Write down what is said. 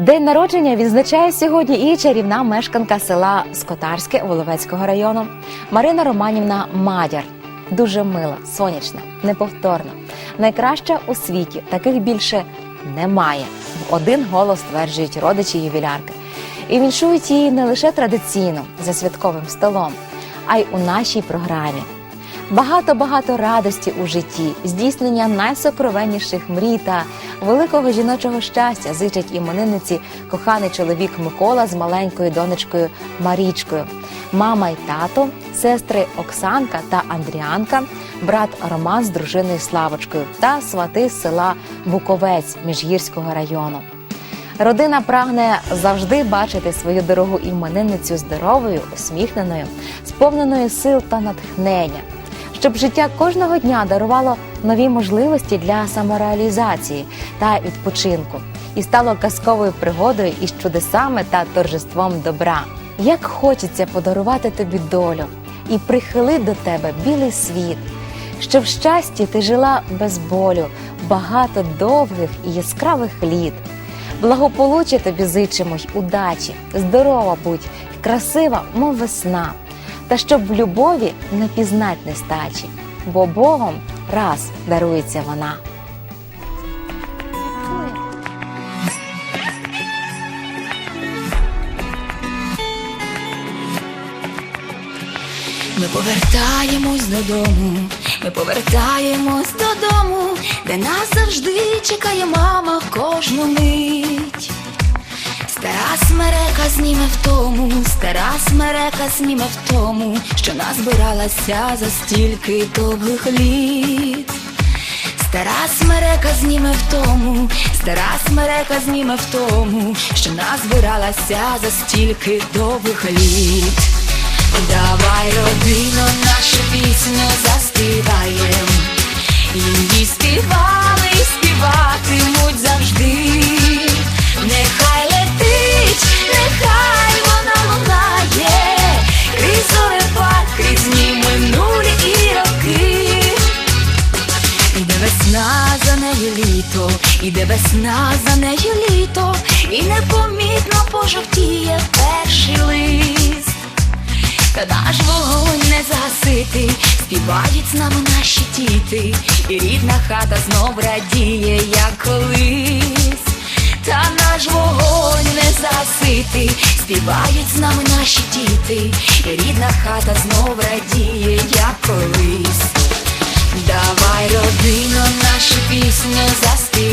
День народження відзначає сьогодні і чарівна мешканка села Скотарське Воловецького району Марина Романівна Мадяр. Дуже мила, сонячна, неповторна, найкраща у світі. Таких більше немає. Один голос стверджують родичі ювілярки. І віншують її не лише традиційно за святковим столом, а й у нашій програмі. Багато-багато радості у житті, здійснення найсокровенніших мрій та великого жіночого щастя зичать іменинниці коханий чоловік Микола з маленькою донечкою Марічкою, мама й тато, сестри Оксанка та Андріанка, брат Роман з дружиною Славочкою та свати з села Буковець Міжгірського району. Родина прагне завжди бачити свою дорогу іменинницю здоровою, усміхненою, сповненою сил та натхнення, щоб життя кожного дня дарувало нові можливості для самореалізації та відпочинку і стало казковою пригодою із чудесами та торжеством добра. Як хочеться подарувати тобі долю і прихилити до тебе білий світ, щоб в щасті ти жила без болю багато довгих і яскравих літ. Благополуччя тобі зичимо й удачі, здорова будь, красива, мов весна, та щоб в любові не пізнать нестачі, бо Богом раз дарується вона. Ми повертаємось додому, ми повертаємось додому, де нас завжди чекає мама в зніме в тому, стара смерека зніме в тому, що назбиралася за стільки довгих літ. Стара смерека зніме в тому, стара смерека зніме в тому, що назбиралася за стільки довгих літ. Давай, родино, нашу пісню заспіваєм. Її співали літо, іде весна за нею літо, і непомітно пожовтіє перший лист. Та наш вогонь не заситий, співають з нами наші діти, і рідна хата знов радіє, як колись. Та наш вогонь не заситий, співають з нами наші діти, і рідна хата знов радіє, як колись. Давай, родино, нашу пісню заспіваєм.